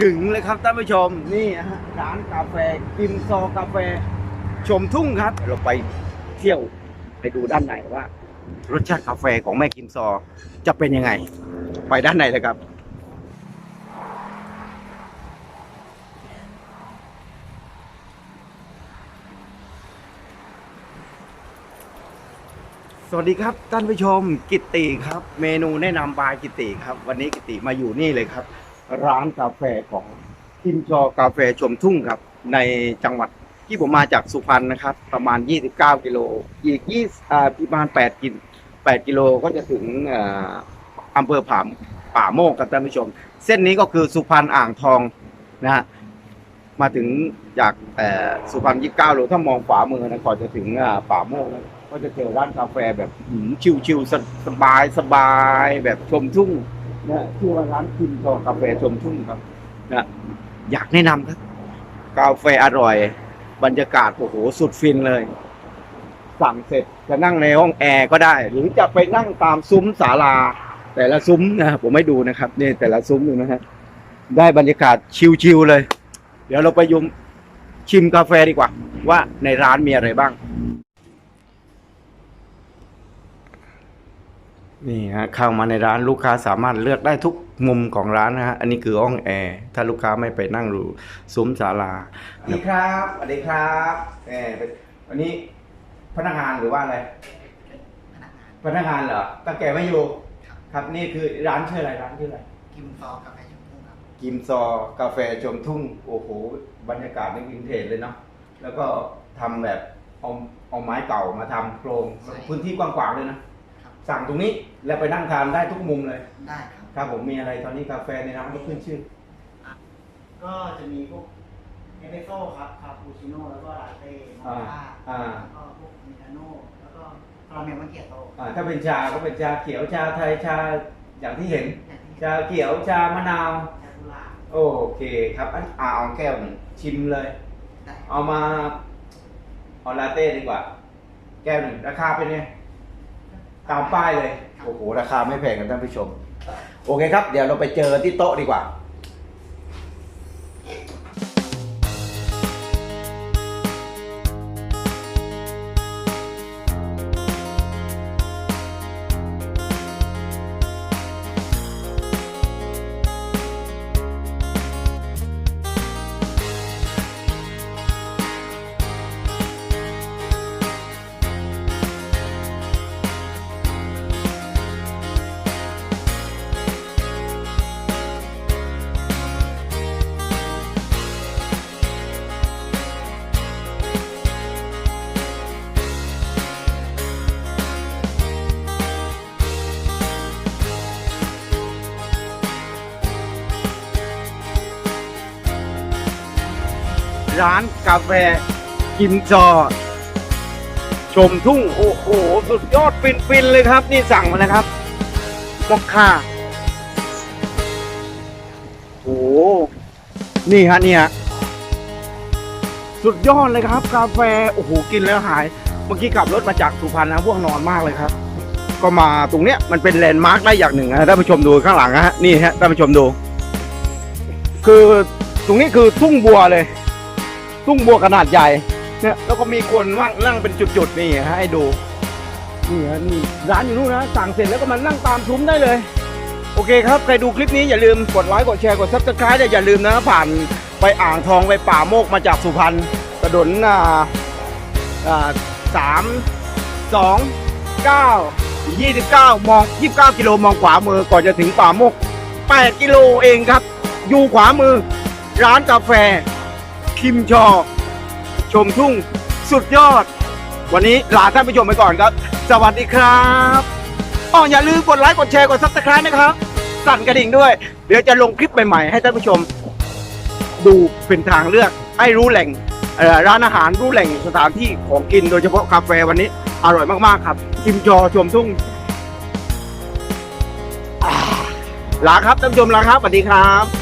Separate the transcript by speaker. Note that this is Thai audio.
Speaker 1: ถึงเลยครับท่านผู้ชมนี่ฮะร้านกาแฟกิมซอกาแฟ ชมทุ่งครับเราไปเที่ยวไปดูด้านในว่า รสชาติกาแฟของแม่กิมซอจะเป็นยังไง ไปด้านในเลยครับสวัสดีครับท่านผู้ชมกิตติครับ เมนูแนะนำบายกิตติครับ วันนี้กิตติมาอยู่นี่เลยครับ ร้านกาแฟของกิมจอกาแฟชมทุ่งครับ ในจังหวัดที่ผมมาจากสุพรรณนะครับ ประมาณ 29 กิโล อีก20อ่าประมาณ8กิโล8กิโลก็จะถึงอ่าอำเภอผามป่าโมกครับท่านผู้ชม เส้นนี้ก็คือสุพรรณอ่างทองนะฮะมาถึงจากสุพรรณ29โลถ้ามองขวามือนะก่อนจะถึงอ่าป่าโมกนะก็จะเจอร้านกาแฟแบบชิวๆสสบายสบายแบบชมทุ่ง นะชื่อว่าร้านคิมทอกาแฟชมทุ่งครับนะอยากแนะนำครับ กาแฟอร่อย บรรยากาศโอ้โหสุดฟินเลย สั่งเสร็จจะนั่งในห้องแอร์ก็ได้ หรือจะไปนั่งตามซุ้มศาลา แต่ละซุ้มนะผมไม่ดูนะครับนี่แต่ละซุ้มดูนะฮะได้บรรยากาศชิวๆเลย เดี๋ยวเราไปยุมชิมกาแฟดีกว่า ว่าในร้านมีอะไรบ้าง นี่ฮะเข้ามาในร้านลูกค้าสามารถเลือกได้ทุกมุมของร้านนะฮะอันนี้คือห้องแอร์ถ้าลูกค้าไม่ไปนั่งรูซุ้มศาลาสวัสดีครับสวัสดีครับแหมเป็นวันนี้พนักงานหรือว่าอะไร พนักงานเหรอตั้งแกไม่อยู่ครับนี่คือร้านชื่ออะไรร้านชื่ออะไร
Speaker 2: กิมซอกาแฟชมพูครับ
Speaker 1: กิมซอกาแฟชมทุ่งโอ้โหบรรยากาศนี่วินเทจเลยเนาะแล้วก็ทำแบบเอาเอาไม้เก่ามาทำโครงพื้นที่กว้างๆเลยนะ
Speaker 2: ครับ
Speaker 1: สั่งตรงนี้แล้วไปนั่งทานได้ทุกมุมเลย
Speaker 2: ได้ครับ
Speaker 1: ครับผมมีอะไรตอนนี้กาแฟในร้านก็ขึ้นชื่อ
Speaker 2: ก็จะมีพวกเอสเปรสโซ่ครับคาปูชิโน่แล้วก็ลาเต้มอ
Speaker 1: อ่า
Speaker 2: คค่า
Speaker 1: อ่า
Speaker 2: แล้วก็พวกอเมริกาโน่แล้วก็คาราเมลมัคเกียโต้
Speaker 1: อ่าถ้าเป็นชาก็เป็นชาเขียวชาไทยชาอย่างที่เห็น
Speaker 2: อย่างที่
Speaker 1: ชาเขียวชามะนาว
Speaker 2: ชากุลา
Speaker 1: โอเคครับอันอ่าเอาแก้วหนึ่งชิมเลย
Speaker 2: ได้
Speaker 1: เอามาเอาลาเต้ดีกว่า แก้วหนึ่งราคาเป็นไง ตามป้ายเลย โอ้โห ราคาไม่แพงกันท่านผู้ชม โอเคครับ เดี๋ยวเราไปเจอที่โต๊ะดีกว่า ร้านกาแฟกิมจอ ชมทุ่ง โอ้โห สุดยอดฟินๆเลยครับ นี่สั่งมาแล้วครับมอคค่าโอ้โหนี่ฮะเนี่ยสุดยอดเลยครับ กาแฟ โอ้โห กินแล้วหาย เมื่อกี้ขับรถมาจากสุพรรณนะว่วงนอนมากเลยครับ ก็มาตรงเนี้ยมันเป็นแลนด์มาร์คได้อย่างหนึ่งนะท่านผู้ชมดูข้างหลังนะฮะนี่ฮะท่านผู้ชมดู คือตรงนี้คือทุ่งบัวเลย ทุ่งบัวขนาดใหญ่เนี่ยแล้วก็มีคนว่างนั่งเป็นจุดๆนี่ฮะให้ดูนี่ฮะนี่ร้านอยู่นู่นนะสั่งเสร็จแล้วก็มานั่งตามซุ้มได้เลย โอเคครับใครดูคลิปนี้อย่าลืมกดไลค์กดแชร์กดซับสไครต์อย่าลืมนะผ่านไปอ่างทองไปป่าโมกมาจากสุพรรณถนนอ่าอ่าสามสองเก้ายี่สิบเก้ามองยี่สิบเก้ากิโลมองขวามือก่อนจะถึงป่าโมกแปดกิโลเองครับ อยู่ขวามือร้านกาแฟ คิมชอ ชมทุ่งสุดยอด วันนี้ลาท่านผู้ชมไปก่อนครับ สวัสดีครับอ๋ออย่าลืมกดไลค์กดแชร์กดซับสไครต์นะครับ สั่นกระดิ่งด้วย เดี๋ยวจะลงคลิปใหม่ๆ ให้ท่านผู้ชม ดูเป็นทางเลือก ให้รู้แหล่งร้านอาหารรู้แหล่งสถานที่ของกินโดยเฉพาะกาแฟวันนี้ อร่อยมากๆครับคิมจอชมทุ่งลาครับท่านผู้ชมลาครับสวัสดีครับ